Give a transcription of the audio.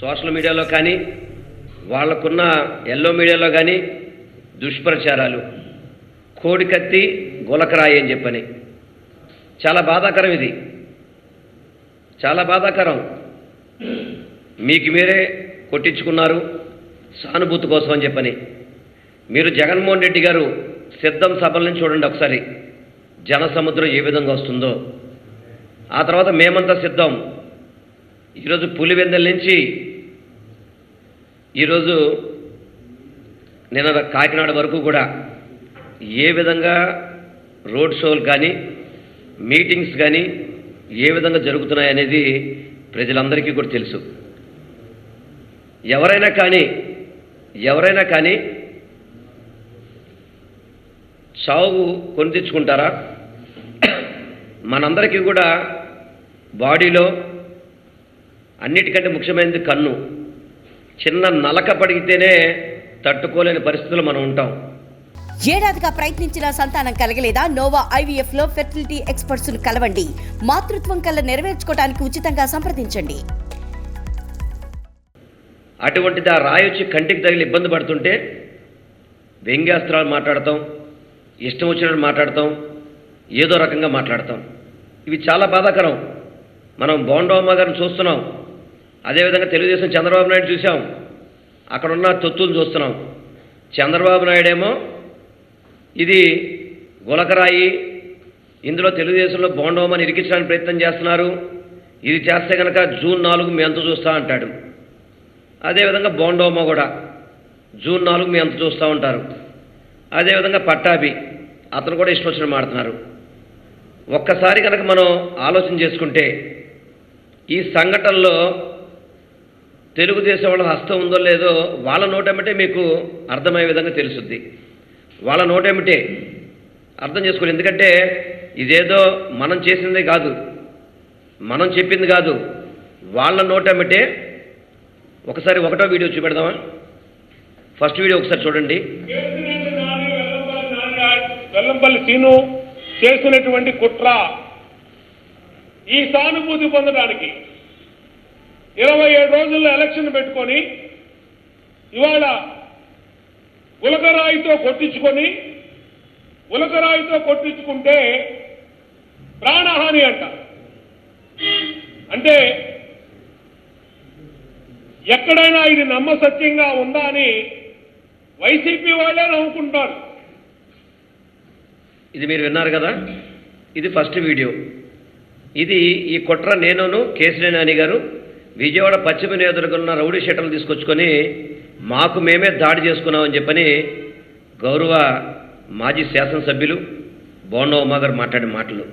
Social మీడియాలో కానీ వాళ్ళకున్న ఎల్లో మీడియాలో కానీ దుష్ప్రచారాలు. కోడికత్తి గులకరాయి అని చెప్పని. చాలా బాధాకరం ఇది. చాలా బాధాకరం. మీకు మీరే కొట్టించుకున్నారు సానుభూతి కోసం అని చెప్పని. మీరు జగన్మోహన్ రెడ్డి గారు సిద్ధం సభలను చూడండి ఒకసారి. జన సముద్రం ఏ విధంగా వస్తుందో. ఆ తర్వాత మేమంతా సిద్ధం. ఈరోజు పులివెందల నుంచి ఈరోజు నిన్న కాకినాడ వరకు కూడా ఏ విధంగా రోడ్ షోలు కానీ మీటింగ్స్ కానీ ఏ విధంగా జరుగుతున్నాయనేది ప్రజలందరికీ కూడా తెలుసు. ఎవరైనా కానీ ఎవరైనా కానీ చావు కొని తెచ్చుకుంటారా? మనందరికీ కూడా బాడీలో అన్నిటికంటే ముఖ్యమైనది కన్ను. చిన్న నలక పడిగితేనే తట్టుకోలేని పరిస్థితుల్లో మనం ఉంటాం. ఏడాదిగా ప్రయత్నించిన సంతానం కలగలేదా? నోవా ఐవీఎఫ్లో ఫెర్టిలిటీ ఎక్స్పర్ట్స్ను కలవండి. మాతృత్వం కల్లా నెరవేర్చుకోవడానికి ఉచితంగా సంప్రదించండి. అటువంటిది ఆ రాయి వచ్చి కంటికి తగిలి ఇబ్బంది పడుతుంటే వ్యంగ్యాస్త్రాలు మాట్లాడతాం ఇష్టం వచ్చినట్టు మాట్లాడతాం ఏదో రకంగా మాట్లాడతాం. ఇవి చాలా బాధాకరం. మనం బోండవమ్మ గారిని చూస్తున్నాం. అదేవిధంగా తెలుగుదేశం చంద్రబాబు నాయుడు చూసాం. అక్కడ ఉన్న తొత్తులు చూస్తున్నాం. చంద్రబాబు నాయుడేమో ఇది గులకరాయి ఇందులో తెలుగుదేశంలో బోండోమని ఇరికించడానికి ప్రయత్నం చేస్తున్నారు. ఇది చేస్తే కనుక జూన్ నాలుగు మీ అంత చూస్తా అంటాడు. అదేవిధంగా బోండోమ కూడా జూన్ నాలుగు మీ అంత చూస్తూ ఉంటారు. అదేవిధంగా పట్టాభి అతను కూడా ఇష్టం వచ్చిన మాడుతున్నారు ఒక్కసారి కనుక మనం ఆలోచన చేసుకుంటే ఈ సంఘటనలో తెలుగుదేశం వాళ్ళ హస్తం ఉందో లేదో వాళ్ళ నోటేమిటే మీకు అర్థమయ్యే విధంగా తెలుసుద్ది. వాళ్ళ నోటేమిటే అర్థం చేసుకోండి ఎందుకంటే ఇదేదో మనం చేసిందే కాదు. మనం చెప్పింది కాదు. వాళ్ళ నోటేమిటే ఒకసారి ఒకటో వీడియో చూపెడదామా? ఫస్ట్ వీడియో ఒకసారి చూడండి. వెల్లంపల్లి సీను చేసినటువంటి కుట్ర ఈ సానుభూతి పొందడానికి రోజుల్లో ఎలక్షన్ పెట్టుకొని ఇవాళ ఉలకరాయితో కొట్టించుకొని ఉలకరాయితో కొట్టించుకుంటే ప్రాణహాని అంట. అంటే ఎక్కడైనా ఇది నమ్మసత్యంగా ఉందా అని వైసీపీ వాళ్ళే నవ్వుకుంటారు ఇది మీరు విన్నారు కదా? ఇది ఫస్ట్ వీడియో. ఇది ఈ కుట్ర నేనును కేసినేని గారు విజయవాడ పశ్చిమ నియోజకవర్గంలో ఉన్న రౌడీ షీటర్లు తీసుకొచ్చుకొని మాకు మేమే దాడి చేసుకున్నామని చెప్పని గౌరవ మాజీ శాసనసభ్యులు బోండవ ఉమా గారు మాట్లాడిన మాటలు.